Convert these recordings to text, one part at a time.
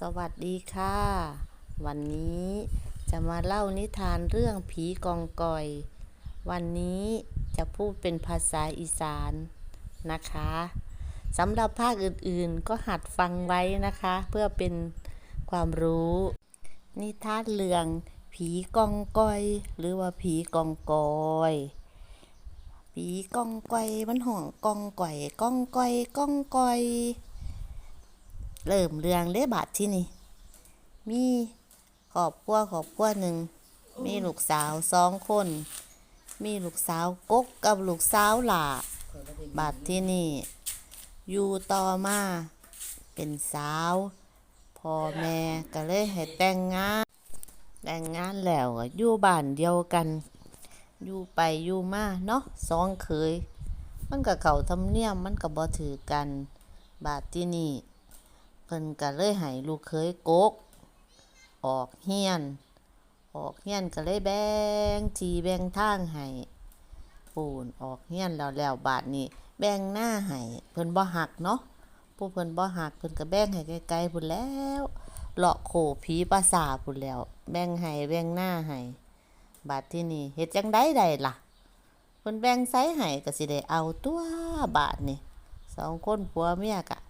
สวัสดีค่ะ วันนี้จะมาเล่านิทานเรื่องผีกองกอย วันนี้จะพูดเป็นภาษาอีสานนะคะสำหรับภาคอื่นๆก็หัดฟังไว้นะคะ เพื่อเป็นความรู้ นิทานเรื่องผีกองกอย หรือว่าผีกองกอยผีกองกอยมันห่องกองก่อยกองกอยกองกอย เริ่มเรื่องเด้บาดที่นี่ มีครอบครัวครอบครัวหนึ่ง มีลูกสาวสองคน มีลูกสาวกกกับลูกสาวหล่าบาดที่นี่ อยู่ต่อมา เป็นสาวพ่อแม่ก็เลยให้แต่งงาน แต่งงานแล้วก็อยู่บ้านเดียวกันอยู่ไปอยู่มาเนาะสองเคย มันก็เขาทำเนียมมันก็บ่ถือกัน บาดที่นี่ พิ่นก็เลยให้ลูกเคยกก ออกเฮียน ออกเฮียนก็เลยแบ่งทีแบ่งทางให้ปูนออกเฮียนแล้วแล้วบาดนี้แบ่งหน้าให้เพิ่นบ่หักเนาะผู้เพิ่นบ่หักเพิ่นก็แบ่งให้ไกลๆพุ่นแล้วเลาะโขผีปราสาพุ่นแล้ว แบ่งให้แบ่งหน้าให้บาดที่นี่เฮ็ดจังได๋ได้ล่ะเพิ่นแบ่งไสให้ก็สิได้เอาตัวบาดนี่สองคนผัวเมียกะ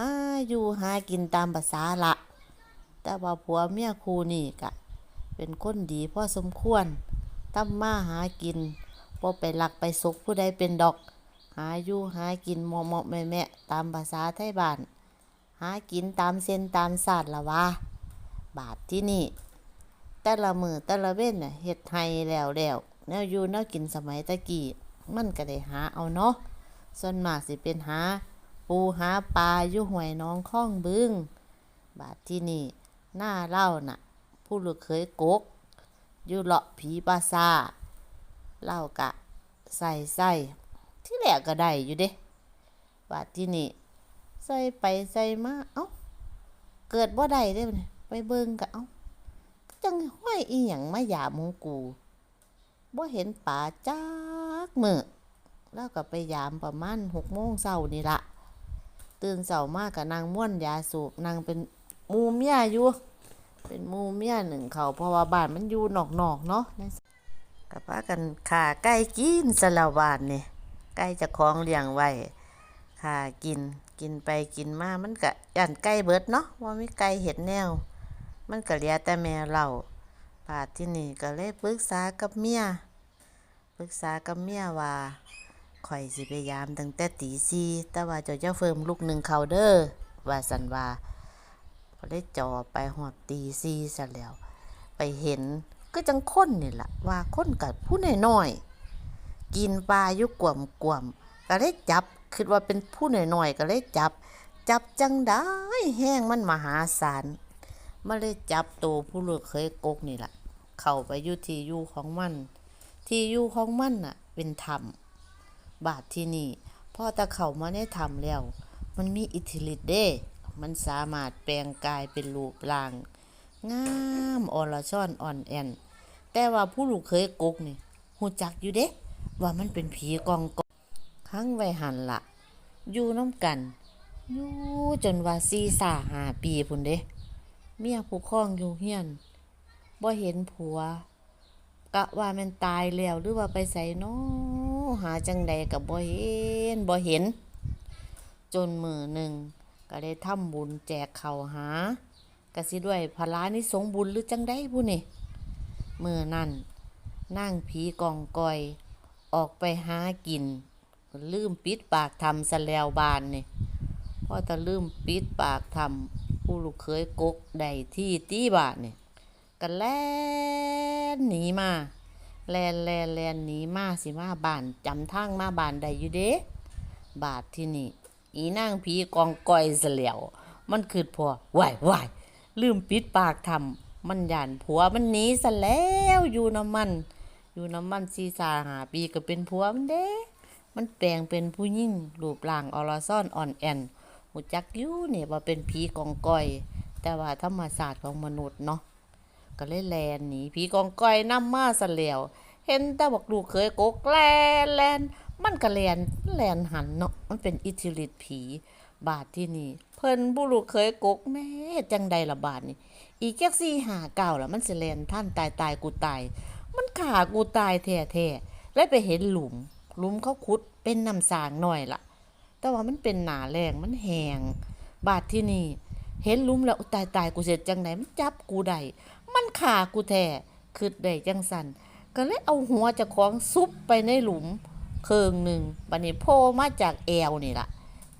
หาอยู่หากินตามภาษาละแต่ว่าผัวเมียคู่นี่กะ เป็นคนดีพอสมควรทำมาหากินบ่ไปหลักไปซกผู้ใดเป็นดอก หาอยู่หากินเหมาะเหมาะแม่แม่ๆตามภาษาไทยบ้าน หากินตามเส้นตามศาสตร์ละวะบาทที่นี่ แต่ละมือแต่ละเว้นน่ะเฮ็ดให้แล้วแล้วแนวอยู่แนวกินสมัยตะกี้มันก็ได้หาเอาเนาะส่วนมากสิเป็นหา ปูหาปลาอยู่ห้วยน้องคลองบึง บาดที่นี่หน้าเล่าน่ะ ผู้ลูกเคยกก อยู่เลาะผีปราซาเล่ากะ ใส่ใส่ที่แหลกก็ได้อยู่เด้ บาดที่นี่ใส่ไปใส่มา เอ้า เกิดบ่ได้เด้บัดนี้ไปเบิ่งกะเอ้าจังห้อยอีหยังมาหยามงกูบ่เห็นป่าจักมือแล้วก็ไปยามประมาณหกโมงเช้านี่ละ ตื่นเสาร์มากกับนางม่วนยาสูบนางเป็นมูเมียอยู่ เป็นมูเมียหนึ่งเขาเพราะว่าบ้านมันอยู่นอกๆเนาะกับพากันขาไก่กินสละวานเนี่ยไก่เจะคล้องเลี้ยงไว้ขากินกินไปกินมามันก็ย่านไก่เบิดเนาะว่ามีไก่เห็ดแนว มันก็เหลือแต่แม่เราปาดที่นี่ก็เลยปรึกษากับเมียปรึกษากับเมียว่า ข่อยสิพยายามตั้งแต่ตีสี่แต่ว่าเจ้าเจ้าเฟิมลูกหนึ่งเขาเด้อว่าสันว่าพอได้จ่อไปหอดตีสี่ซะแล้ว ไปเห็นก็จังค้นนี่แหละว่าค้นกับผู้น้อยๆกินปลาอยู่กวมกวมก็เลยจับคิดว่าเป็นผู้น้อยๆก็เลยจับ จับจังได้แห้งมันมหาศาลมาเลยจับตัวผู้ลูกเคยกกนี่แหละเข้าไปอยู่ที่อยู่ของมัน ที่อยู่ของมันน่ะ เป็นธรรม บาทที่นี่พ่อตะเข้ามาในถ้ำแล้ว มันมีอิทธิฤทธิ์เด้ มันสามารถแปลงกายเป็นรูปร่าง งามอรช่อนอ่อนแอน แต่ว่าผู้ลูกเคยกกนี่หูจักอยู่เด้ ว่ามันเป็นผีกองกองข้างไวหันละอยู่น้ำกันอยู่จนว่าซีสาหาปีพุ่นเด้ เมียผู้ครองอยู่เฮียนบ่เห็นผัว กะว่ามันตายแล้วหรือว่าไปใส่น้อ หาจังใดกับบ่เห็นบ่เห็น จนมือหนึ่งก็ได้ทำบุญแจกเขาวหากะสิด้วยพลานิสงส์บุญหรือจังใดผู้นี่มือนั่นนั่งผีกองกอย ออกไปหากิน ลืมปิดปากทำสแลวบานนี่พอตะลืมปิดปากทำผู้ลูกเคยกกได้ที่ตี้บาทนี่ก็แล่นหนีมา แลนแลนแลนหนีมาสิมาบ้านจำทางมาบ้านได้อยู่เด้บาทที่นี่อีนางผีกองก้อยเสลียว มันคือพอไหวไหวายลืมปิดปากทำมันย่านผัวมันหนีซะแล้วอยู่น้ำมัน อยู่น้ำมันซีซาหาปีก็เป็นผัวมันเด้ มันแปลงเป็นผู้หญิงรูปร่างอรซ่อนอ่อนแอนหูจักยู่เนี่ยว่าเป็นผีกองก้อย แต่ว่าธรรมศาสตร์ของมนุษย์เนาะ ก็เลยแลนหนีผีกองก้อยนำมาซะแล้วเห็นแต่บอกลูกเคยกกแลนแลนมันก็แลนแลนหันเนาะมันเป็นอิทธิฤทธิ์ผีบาทที่นี่ เพิ่นผู้ลูกเคยกกแม่จังใดละบาทนี่อีกแค่สี่หาเก่าแล้วมันสิแลนท่านตายตายกูตาย มันขากูตายแท้แท้แล้วไปเห็นหลุม หลุมเขาขุดเป็นน้ำสางหน่อยละแต่ว่ามันเป็นหนาแรงมันแหงบาดที่นี่ เห็นลุมแล้วตายตายกูเสร็จจังไหนมันจับกูได้ มันขากูแท้คืดได้จังสันก็เลยเอาหัวจะของซุปไปในหลุมเคิงหนึ่งบัดนี้โผมาจากแอวนี่ละ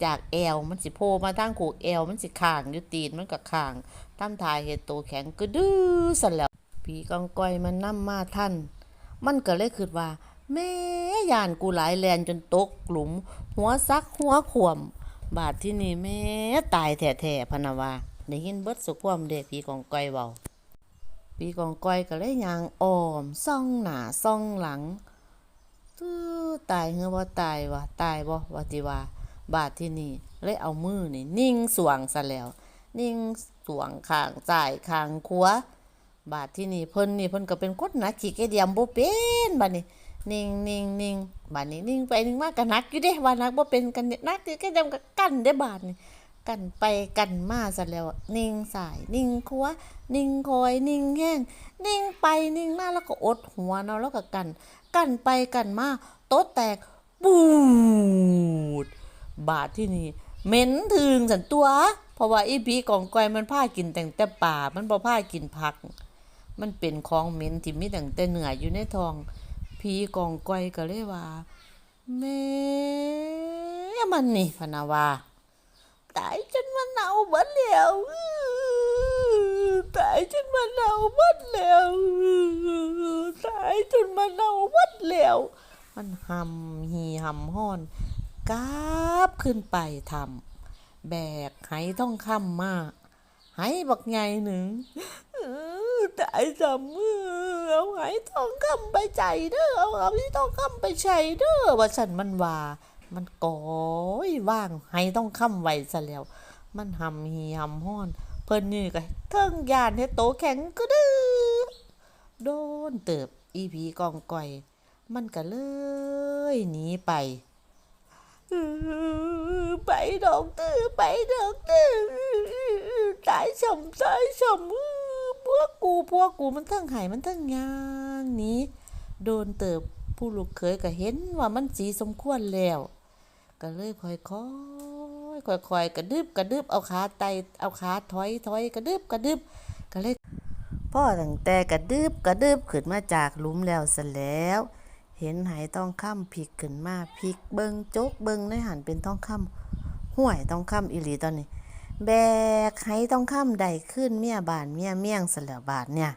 จากแอวมันสิโผมาทางขูกแอวมันสิข้างอยู่ตีนมันก็ข้างทำทายเฮ็ดโตแข็งก็ดื้อสันแล้วผีกองก้อยมันนำมาท่าน มันก็เลยคิดว่า แม่ยานกูหลายแลนจนตกหลุม หัวซักหัวขวม บาดที่นี่แม่ตายแท้ๆพนะว่าได้ยินเบิดสุความเด้ผีกองก้อยเว้า ผีกองก้อยก็เลยยางอ้อมซ่องหน้าซ่องหลังตื้อตายเฮือบ่ตายวะตายบ่ว่าติว่าบาดที่นี่เลยเอามือนี่นิ่งสวงซะแล้ว นิ่งสวงข้างซ้ายข้างขัวบาดที่นี่เพิ่นนี่เพิ่นก็เป็นคนหนักขี้เกียจบ่เป็นบัดนี้นิ่งนิ่งนิ่งบาดนี้นิ่งไปนิ่งมาก็หนักอยู่เด้ว่าหนักบ่เป็นกันเนี่ยหนักขี้เกียจเดียมก็กั้นเด้บาดนี่ กันไปกันมาซะแล้วนิ่งสาย นิ่งขวนิ่งคอย นิ่งแห้ง นิ่งไปนิ่งมาแล้วก็อดหัวเนาะแล้วก็กัน กันไปกันมาโต๊ะแตกปูด บาดที่นี่เหม็นถึงสันตัว เพราะว่าอีพีกองก้อยมันพากินแต่งแต่ป่ามันบ่พากินผัก มันเป็นของเหม็นที่มีตั้งแต่เหนื้ออยู่ในทองผีกองก้อยก็เลยว่าแม่มันนี่พนะว่า ตายจนมันเน่าเบิดแล้วตายจนมันเน่าเบิดแล้วตายจนมันเน่าเบิดแล้ว มันหำหีหำห้อนกราบขึ้นไปทำแบกไหต้องคำมาไหบักใหญ่หนึ่งตายจำมือเอาไหทองคำไปใจเด้อเอาไหทองคำไปใช้เด้อว่าฉันมันว่า มันก้อยว่างไห้ต้องคำไว้ซะแล้ว มันหำหีหำห้อน เพิ่นนี่ก็เทิงยานให้โตแข็งก็ดื้อโดนเติบอีพีกองก่อย มันก็เลยหนีไปไปดอกตื้อไปดอกตื้อตายสมตายสมพวกกูพวกกูมันทั้งไห้มันทั้งยางหนี้ โดนเติบผู้ลูกเขยก็เห็นว่ามันสีสมควรแล้ว ก็เลยค่อยๆค่อยๆกระดึบกระดึบเอาขาไตเอาขาถอยถอยกระดึบกระดึบก็เลยพ่อตั้งแต่กระดึบกระดึบขึ้นมาจากหลุมแล้วซะแล้ว เห็นไหทองคำพลิกขึ้นมาพลิกเบิงจกเบิงในหันเป็นทองคำห้วยทองคำอีหลีตอนนี้ แบกไหทองคำได้ขึ้นเมียบานเมียเมี่ยงซะแล้วบาทเนี่ย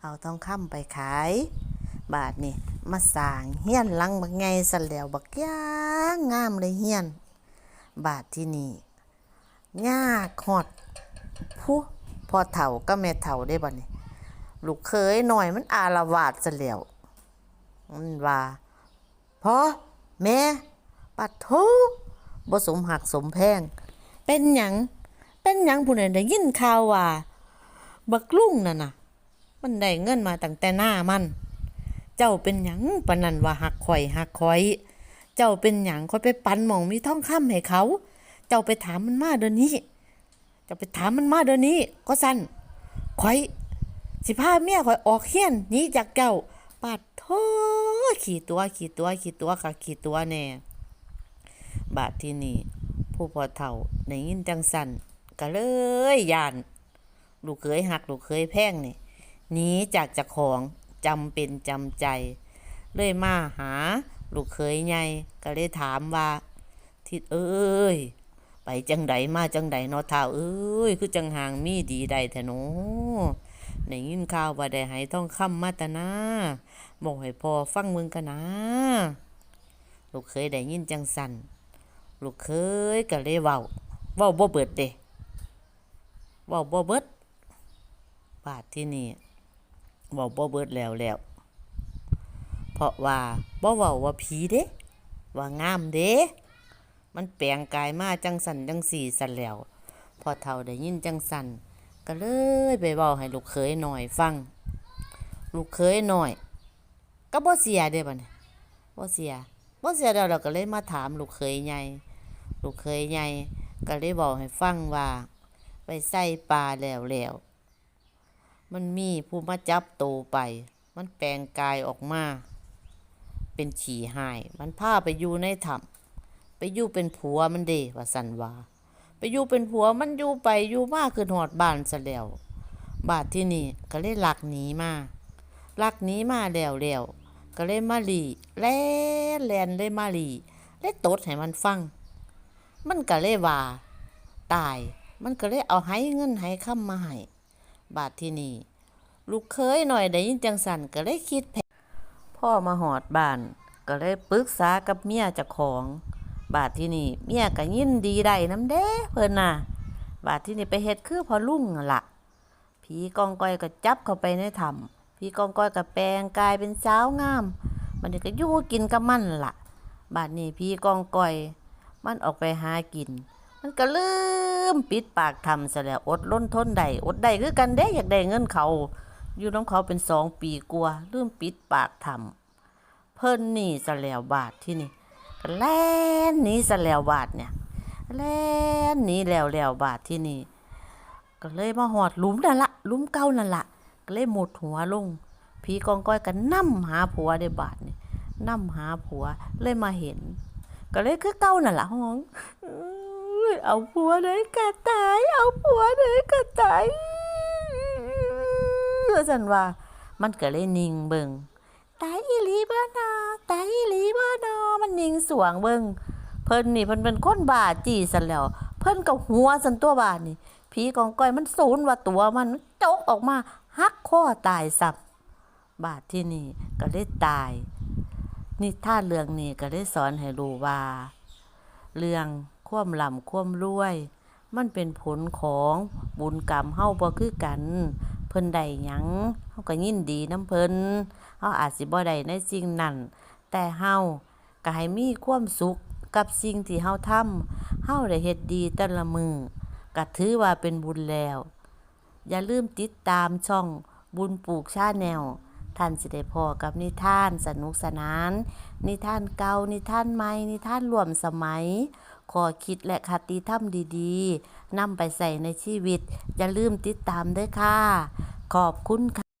เอาทองคำไปขาย บาทนี่ มาสร้างเฮียนหลังบักไงซะแล้วบักย่างงามเลยเฮียน บาทที่นี่ยากฮอดผู้พอเฒ่าก็แม่เฒ่าได้บ่นี่ลูกเคยหน่อยมันอาละวาดซะแล้วมันว่าพ่อแม่ปัดโทบ่สมหักสมแพง เป็นหยังเป็นหยังผู้ใดได้ยินข่าวว่า บักลุงนั่นน่ะ มันได้เงินมาตั้งแต่หน้ามัน เจ้าเป็นหยังปนันว่าหักข่อยหักข่อย เจ้าเป็นหยังค่อยไปปันหมองมีทองคำให้เขา เจ้าไปถามมันมาเดี๋ยวนี้ เจ้าไปถามมันมาเดี๋ยวนี้ ก็สั่นข่อย สิพาเมียข่อยออกเฮียนหนีจากเจ้าปาดโทขี่ตัวขี่ตัวขี่ตัวค่ะขี่ตัวแน่บาดที่นี่ผู้พอเฒ่าในยินจังสันก็เลยยาน ลูกเคยหักลูกเคยแพ่งนี่หนีจากจ้าของ จำเป็นจำใจ เลยมาหา ลูกเคยใหญ่ก็เลยถามว่า ทิดเอ้ย ไปจังใดมาจังใดนาะเท่าเอ้ย คือจังหางมีดีใดแท้หนอได้ยินข่าวว่าได้ใหายต้องคำมาตนาบอกให้พอฟังมึงกันนะ ลูกเคยได้ยินจังสันลูกเคยก็เลยเว้าเว้าบ่เบิดเด้เว้าบ่เบิดบาดที่นี่ เว้าบ่เบิดแล้วแล้ว เพราะว่าบ่เว้าว่าผีเด้ ว่างามเด้ มันแปลงกายมาจังสันจังสี่สันแล้วพอเท่าได้ยินจังสันก็เลยไปเว้าให้ลูกเคยหน่อยฟัง ลูกเคยหน่อย ก็บ่เสียเด้บัดนี้บ่เสียบ่เสียแล้วเราก็เลยมาถามลูกเคยใหญ่ลูกเคยใหญ่ก็เลยบอกให้ฟังว่า ไปใส่ปลาแล้วแล้ว มันมีผู้มาจับโตไป มันแปลงกายออกมา เป็นฉี่หาย มันพาไปอยู่ในถ้ำไปอยู่เป็นผัวมันเดว่าสันวาไปอยู่เป็นผัวมันอยู่ไปอยู่มาคือหอดบ้านซะแล้วบาดที่นี่ก็เลยหลักหนีมาหลักหนีมาแล้วแล้วก็เลยมาหลีแล่นแลนเลยมาหลีเลยตดให้มันฟัง มันก็เลยว่า ตาย มันก็เลยเอาให้เงินให้คำมาให้ บาทที่นี่ ลูกเคยหน่อยได้ยินจังสันก็เลยคิดแผนพ่อมาหอดบ้าน ก็เลยปรึกษากับเมียเจ้าของ บาทที่นี่เมียก็ยินดีได้น้ำเด้เพิ่นน่ะ บาทที่นี่ไปเฮ็ดคือพอลุ่งนั่นละผีกองก้อยก็จับเข้าไปในถ้ำผีกองก้อยก็แปลงกายเป็นสาวงามมันก็อยู่กินกับมันล่ะบาดนี้ผีกองก้อย มันออกไปหากิน มันก็ลืมปิดปากทำซะแล้วอดล้นทนได้อดได้คือกันเด้อยากได้เงินเขาอยู่น้องเขาเป็นสองปีกว่าลืมปิดปากทำเพิ่นหนี่ซะแล้วบาทที่นี่ก็แล่นหนีซะแล้วบาทเนี่ยแล่นหนีแล้วแล้วบาทที่นี่ก็เลยมาหอดลุมนั่นละลุมเก่านั่นละก็เลยหมดหัวลงผีกองก้อยก็นั่มหาผัวได้บาทนี่นั่มหาผัวเลยมาเห็น ก็เลยคือเก่านั่นละห้อง เอาผัวเลยกะตาย เอาผัวเลยกะตายว่าสันว่ามันก็เลยนิ่งเบิงตายอีลีบ่นอตายอีลีบ่นอมันนิ่งสวงเบิงเพิ่นนี่เพิ่นเป็นคนบ้าจีสันแล้ว เพิ่นก็หัวสันตัวบานนี่ผีกองก้อยมันสูนว่าตัวมันจกออกมาหักคอตายสับบาดที่นี่ก็เลยตายนิทาเรื่องนี้ก็ได้สอนให้รู้ว่า เรื่อง ความลำความรวย มันเป็นผลของบุญกรรมเฮาบ่คือกัน เพิ่นได้หยังเฮาก็ยินดีนํเพิ่นเฮาอาจสิบ่ได้ในสิ่งนั้น แต่เฮาก็ให้มีความสุขกับสิ่งที่เฮาทำเฮาได้เฮ็ดดีแต่ละมือก็ถือว่าเป็นบุญแล้ว อย่าลืมติดตามช่องบุญปลูกชาแนลท่านสิได้พอกับนิทานสนุกสนาน นิทานเก่านิทานใหม่นิทานรวมสมัย ขอคิดและคติธรรมดีๆนำไปใส่ในชีวิต อย่าลืมติดตามด้วยค่ะ ขอบคุณค่ะ